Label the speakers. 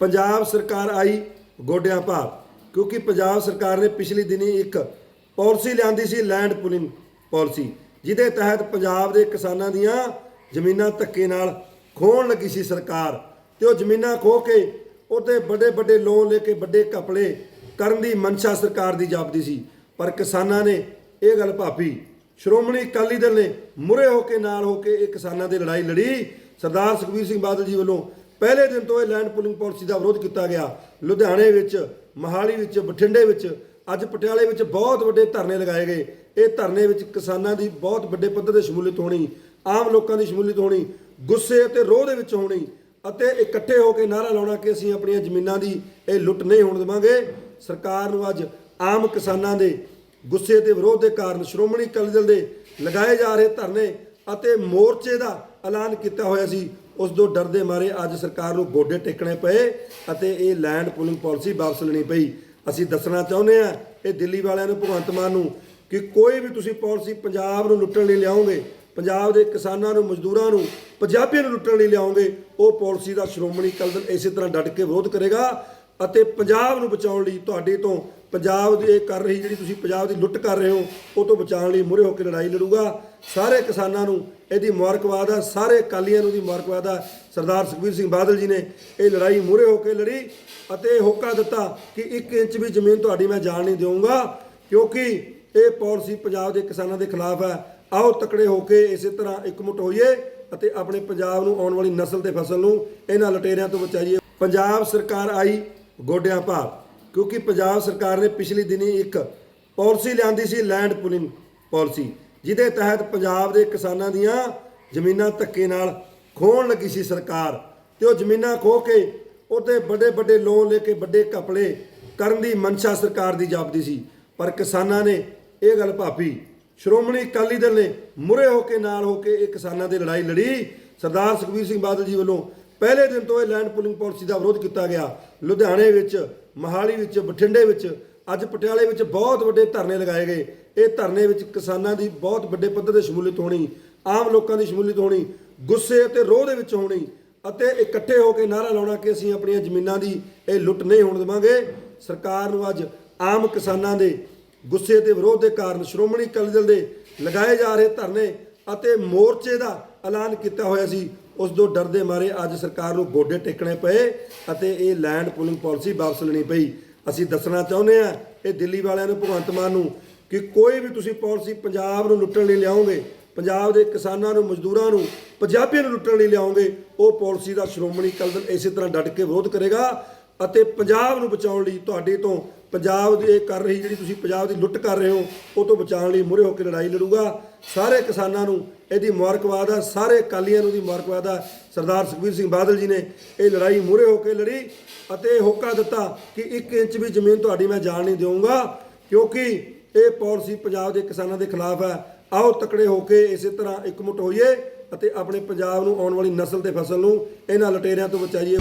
Speaker 1: ਪੰਜਾਬ ਸਰਕਾਰ ਆਈ ਗੋਡਿਆਂ ਭਾਰ, ਕਿਉਂਕਿ ਪੰਜਾਬ ਸਰਕਾਰ ਨੇ ਪਿਛਲੀ ਦਿਨੀ ਇੱਕ ਪਾਲਿਸੀ ਲਿਆਂਦੀ ਸੀ, ਲੈਂਡ ਪੁਲਿੰਗ ਪਾਲਿਸੀ, ਜਿਹਦੇ ਤਹਿਤ ਪੰਜਾਬ ਦੇ ਕਿਸਾਨਾਂ ਦੀਆਂ ਜ਼ਮੀਨਾਂ ਧੱਕੇ ਨਾਲ ਖੋਹਣ ਲੱਗੀ ਸੀ ਸਰਕਾਰ ਤੇ ਉਹ ਜ਼ਮੀਨਾਂ ਖੋਹ ਕੇ ਉਹਦੇ ਵੱਡੇ ਵੱਡੇ ਲੋਨ ਲੈ ਕੇ ਵੱਡੇ ਕਪੜੇ ਕਰਨ ਦੀ ਮਨਸ਼ਾ ਸਰਕਾਰ ਦੀ ਜਾਪਦੀ ਸੀ। ਪਰ ਕਿਸਾਨਾਂ ਨੇ ਇਹ ਗੱਲ ਭਾਪੀ, ਸ਼੍ਰੋਮਣੀ ਅਕਾਲੀ ਦਲ ਨੇ ਮੁਰੇ ਹੋ ਕੇ ਨਾਲ ਹੋ ਕੇ ਇਹ ਕਿਸਾਨਾਂ ਦੀ ਲੜਾਈ ਲੜੀ। ਸਰਦਾਰ ਸੁਖਬੀਰ ਸਿੰਘ ਬਾਦਲ ਜੀ ਵੱਲੋਂ ਪਹਿਲੇ ਦਿਨ ਤੋਂ ਇਹ ਲੈਂਡ ਪੁਲਿੰਗ ਪਾਲਿਸੀ ਦਾ ਵਿਰੋਧ ਕੀਤਾ ਗਿਆ। ਲੁਧਿਆਣੇ ਵਿੱਚ, ਮਹਾਲੀ ਵਿੱਚ, ਬਠਿੰਡੇ ਵਿੱਚ, ਅੱਜ ਪਟਿਆਲੇ ਵਿੱਚ ਬਹੁਤ ਵੱਡੇ ਧਰਨੇ ਲਗਾਏ ਗਏ। ਇਹ ਧਰਨੇ ਵਿੱਚ ਕਿਸਾਨਾਂ ਦੀ ਬਹੁਤ ਵੱਡੇ ਪੱਧਰ ਤੇ ਸ਼ਮੂਲੀਅਤ ਹੋਣੀ, ਆਮ ਲੋਕਾਂ ਦੀ ਸ਼ਮੂਲੀਅਤ ਹੋਣੀ, ਗੁੱਸੇ ਅਤੇ ਰੋਹ ਦੇ ਵਿੱਚ ਹੋਣੀ ਅਤੇ ਇਕੱਠੇ ਹੋ ਕੇ ਨਾਰਾ ਲਾਉਣਾ ਕਿ ਅਸੀਂ ਆਪਣੀਆਂ ਜ਼ਮੀਨਾਂ ਦੀ ਇਹ ਲੁੱਟ ਨਹੀਂ ਹੋਣ ਦੇਵਾਂਗੇ। ਸਰਕਾਰ ਨੂੰ ਅੱਜ ਆਮ ਕਿਸਾਨਾਂ ਦੇ ਗੁੱਸੇ ਤੇ ਵਿਰੋਧ ਦੇ ਕਾਰਨ ਸ਼੍ਰੋਮਣੀ ਅਕਾਲੀ ਦਲ ਦੇ ਲਗਾਏ ਜਾ ਰਹੇ ਧਰਨੇ ਅਤੇ ਮੋਰਚੇ ਦਾ ਐਲਾਨ ਕੀਤਾ ਹੋਇਆ ਸੀ। ਉਸ ਤੋਂ ਡਰਦੇ ਮਾਰੇ ਅੱਜ ਸਰਕਾਰ ਨੂੰ ਗੋਡੇ ਟੇਕਣੇ ਪਏ ਅਤੇ ਇਹ ਲੈਂਡ ਪੂਲਿੰਗ ਪਾਲਿਸੀ ਵਾਪਸ ਲੈਣੀ ਪਈ। ਅਸੀਂ ਦੱਸਣਾ ਚਾਹੁੰਦੇ ਹਾਂ ਇਹ ਦਿੱਲੀ ਵਾਲਿਆਂ ਨੂੰ, ਭਗਵੰਤ ਮਾਨ ਨੂੰ ਕਿ ਕੋਈ ਵੀ ਤੁਸੀਂ ਪਾਲਿਸੀ ਪੰਜਾਬ ਨੂੰ ਲੁੱਟਣ ਲਈ ਲਿਆਓਗੇ, ਪੰਜਾਬ ਦੇ ਕਿਸਾਨਾਂ ਨੂੰ, ਮਜ਼ਦੂਰਾਂ ਨੂੰ, ਪੰਜਾਬੀਆਂ ਨੂੰ ਲੁੱਟਣ ਲਈ ਲਿਆਓਗੇ, ਉਹ ਪਾਲਿਸੀ ਦਾ ਸ਼੍ਰੋਮਣੀ ਅਕਾਲੀ ਦਲ ਇਸੇ ਤਰ੍ਹਾਂ ਡਟ ਕੇ ਵਿਰੋਧ ਕਰੇਗਾ। ਅਤੇ ਪੰਜਾਬ ਨੂੰ ਬਚਾਉਣ ਲਈ ਤੁਹਾਡੇ ਤੋਂ ਪੰਜਾਬ ਦੀ ਇਹ ਕਰ ਰਹੀ ਜਿਹੜੀ ਤੁਸੀਂ ਪੰਜਾਬ ਦੀ ਲੁੱਟ ਕਰ ਰਹੇ ਹੋ, ਉਹ ਤੋਂ ਬਚਾਉਣ ਲਈ ਮੁਰੇ ਹੋ ਕੇ ਲੜਾਈ ਲੜੂਗਾ। ਸਾਰੇ ਕਿਸਾਨਾਂ ਨੂੰ ਇਹਦੀ ਮੁਬਾਰਕਬਾਦ ਹੈ ਸਾਰੇ ਅਕਾਲੀਆਂ ਨੂੰ ਦੀ ਮੁਬਾਰਕਬਾਦ ਹੈ ਸਰਦਾਰ ਸੁਖਬੀਰ ਸਿੰਘ ਬਾਦਲ ਜੀ ਨੇ ਇਹ ਲੜਾਈ ਮੁਰੇ ਹੋ ਕੇ ਲੜੀ ਅਤੇ ਹੋਕਾ ਦਿੱਤਾ ਕਿ 1 ਇੰਚ ਵੀ ਜ਼ਮੀਨ ਤੁਹਾਡੀ ਮੈਂ ਜਾਣ ਨਹੀਂ ਦੇਵਾਂਗਾ ਕਿਉਂਕਿ ਇਹ ਪਾਲਿਸੀ ਪੰਜਾਬ ਦੇ ਕਿਸਾਨਾਂ ਦੇ ਖਿਲਾਫ ਹੈ। ਆਓ ਤਕੜੇ ਹੋ ਕੇ ਇਸੇ ਤਰ੍ਹਾਂ ਇਕਮੁੱਠ ਹੋਈਏ ਅਤੇ ਆਪਣੇ ਪੰਜਾਬ ਨੂੰ ਆਉਣ ਵਾਲੀ ਨਸਲ ਤੇ ਫਸਲ ਨੂੰ ਇਹਨਾਂ ਲਟੇਰਿਆਂ ਤੋਂ ਬਚਾਈਏ। ਪੰਜਾਬ ਸਰਕਾਰ ਆਈ ਗੋਡਿਆਂ ਭਾਰ ਕਿਉਂਕਿ ਪੰਜਾਬ ਸਰਕਾਰ ਨੇ ਪਿਛਲੀ ਦਿਨੀ ਇੱਕ ਪਾਲਿਸੀ ਲਿਆਂਦੀ ਸੀ, ਲੈਂਡ ਪੁਲਿੰਗ ਪਾਲਿਸੀ, ਜਿਹਦੇ ਤਹਿਤ ਪੰਜਾਬ ਦੇ ਕਿਸਾਨਾਂ ਦੀਆਂ ਜ਼ਮੀਨਾਂ ਧੱਕੇ ਨਾਲ ਖੋਹਣ ਲੱਗੀ ਸੀ ਸਰਕਾਰ ਤੇ ਉਹ ਜ਼ਮੀਨਾਂ ਖੋਹ ਕੇ ਉਹਦੇ ਵੱਡੇ ਵੱਡੇ ਲੋਨ ਲੈ ਕੇ ਵੱਡੇ ਕਪੜੇ ਕਰਨ ਦੀ ਮਨਸ਼ਾ ਸਰਕਾਰ ਦੀ ਜਾਪਦੀ ਸੀ। ਪਰ ਕਿਸਾਨਾਂ ਨੇ ਇਹ ਗੱਲ ਭਾਪੀ, ਸ਼੍ਰੋਮਣੀ ਅਕਾਲੀ ਦਲ ਨੇ ਮੁਰੇ ਹੋ ਕੇ ਨਾਲ ਹੋ ਕੇ ਇਹ ਕਿਸਾਨਾਂ ਦੀ ਲੜਾਈ ਲੜੀ। ਸਰਦਾਰ ਸੁਖਬੀਰ ਸਿੰਘ ਬਾਦਲ ਜੀ ਵੱਲੋਂ ਪਹਿਲੇ ਦਿਨ ਤੋਂ ਇਹ ਲੈਂਡ ਪੁਲਿੰਗ ਪਾਲਿਸੀ ਦਾ ਵਿਰੋਧ ਕੀਤਾ ਗਿਆ। ਲੁਧਿਆਣੇ ਵਿੱਚ, ਮਹਾਲੀ ਵਿੱਚ, ਬਠਿੰਡੇ ਵਿੱਚ, ਅੱਜ ਪਟਿਆਲੇ ਵਿੱਚ ਬਹੁਤ ਵੱਡੇ ਧਰਨੇ ਲਗਾਏ ਗਏ। ਇਹ ਧਰਨੇ ਵਿੱਚ ਕਿਸਾਨਾਂ ਦੀ ਬਹੁਤ ਵੱਡੇ ਪੱਧਰ ਤੇ ਸ਼ਮੂਲੀਅਤ ਹੋਣੀ, ਆਮ ਲੋਕਾਂ ਦੀ ਸ਼ਮੂਲੀਅਤ ਹੋਣੀ, ਗੁੱਸੇ ਅਤੇ ਰੋਹ ਦੇ ਵਿੱਚ ਹੋਣੀ ਅਤੇ ਇਕੱਠੇ ਹੋ ਕੇ ਨਾਰਾ ਲਾਉਣਾ ਕਿ ਅਸੀਂ ਆਪਣੀਆਂ ਜ਼ਮੀਨਾਂ ਦੀ ਇਹ ਲੁੱਟ ਨਹੀਂ ਹੋਣ ਦੇਵਾਂਗੇ। ਸਰਕਾਰ ਨੂੰ ਅੱਜ ਆਮ ਕਿਸਾਨਾਂ ਦੇ ਗੁੱਸੇ ਤੇ ਵਿਰੋਧ ਦੇ ਕਾਰਨ ਸ਼੍ਰੋਮਣੀ ਅਕਾਲੀ ਦਲ ਦੇ ਲਗਾਏ ਜਾ ਰਹੇ ਧਰਨੇ ਅਤੇ ਮੋਰਚੇ ਦਾ ਐਲਾਨ ਕੀਤਾ ਹੋਇਆ ਸੀ। ਉਸ ਤੋਂ ਡਰਦੇ ਮਾਰੇ ਅੱਜ ਸਰਕਾਰ ਨੂੰ ਗੋਡੇ ਟੇਕਣੇ ਪਏ ਅਤੇ ਇਹ ਲੈਂਡ ਪੁਲਿੰਗ ਪਾਲਿਸੀ ਵਾਪਸ ਲੈਣੀ ਪਈ। ਅਸੀਂ ਦੱਸਣਾ ਚਾਹੁੰਦੇ ਹਾਂ ਇਹ ਦਿੱਲੀ ਵਾਲਿਆਂ ਨੂੰ, ਭਗਵੰਤ ਮਾਨ ਨੂੰ ਕਿ ਕੋਈ ਵੀ ਤੁਸੀਂ ਪਾਲਿਸੀ ਪੰਜਾਬ ਨੂੰ ਲੁੱਟਣ ਲਈ ਲਿਆਓਗੇ, ਪੰਜਾਬ ਦੇ ਕਿਸਾਨਾਂ ਨੂੰ, ਮਜ਼ਦੂਰਾਂ ਨੂੰ, ਪੰਜਾਬੀਆਂ ਨੂੰ ਲੁੱਟਣ ਲਈ ਲਿਆਓਗੇ, ਉਹ ਪਾਲਿਸੀ ਦਾ ਸ਼੍ਰੋਮਣੀ ਅਕਾਲੀ ਦਲ ਇਸੇ ਤਰ੍ਹਾਂ ਡਟ ਕੇ ਵਿਰੋਧ ਕਰੇਗਾ ਅਤੇ ਪੰਜਾਬ ਨੂੰ ਬਚਾਉਣ ਲਈ ਤੁਹਾਡੇ ਤੋਂ ਪੰਜਾਬ ਦੀ ਇਹ ਕਰ ਰਹੀ ਜਿਹੜੀ ਤੁਸੀਂ ਪੰਜਾਬ ਦੀ ਲੁੱਟ ਕਰ ਰਹੇ ਹੋ, ਉਹ ਤੋਂ ਬਚਾਉਣ ਲਈ ਮੁਰੇ ਹੋ ਕੇ ਲੜਾਈ ਲੜੂਗਾ। ਸਾਰੇ ਕਿਸਾਨਾਂ ਨੂੰ ਇਹਦੀ ਮੁਬਾਰਕਬਾਦ ਹੈ ਸਾਰੇ ਅਕਾਲੀਆਂ ਨੂੰ ਦੀ ਮੁਬਾਰਕਬਾਦ ਹੈ ਸਰਦਾਰ ਸੁਖਬੀਰ ਸਿੰਘ ਬਾਦਲ ਜੀ ਨੇ ਇਹ ਲੜਾਈ ਮੁਰੇ ਹੋ ਕੇ ਲੜੀ ਅਤੇ ਹੋਕਾ ਦਿੱਤਾ ਕਿ 1 ਇੰਚ ਵੀ ਜ਼ਮੀਨ ਤੁਹਾਡੀ ਮੈਂ ਜਾਣ ਨਹੀਂ ਦੇਵਾਂਗਾ ਕਿਉਂਕਿ ਇਹ ਪਾਲਿਸੀ ਪੰਜਾਬ ਦੇ ਕਿਸਾਨਾਂ ਦੇ ਖਿਲਾਫ ਹੈ ਆਓ ਤਕੜੇ ਹੋ ਕੇ ਇਸੇ ਤਰ੍ਹਾਂ ਇਕਮੁੱਠ ਹੋਈਏ ਅਤੇ ਆਪਣੇ ਪੰਜਾਬ ਨੂੰ ਆਉਣ ਵਾਲੀ ਨਸਲ ਤੇ ਫਸਲ ਨੂੰ ਇਹਨਾਂ ਲਟੇਰਿਆਂ ਤੋਂ ਬਚਾਈਏ।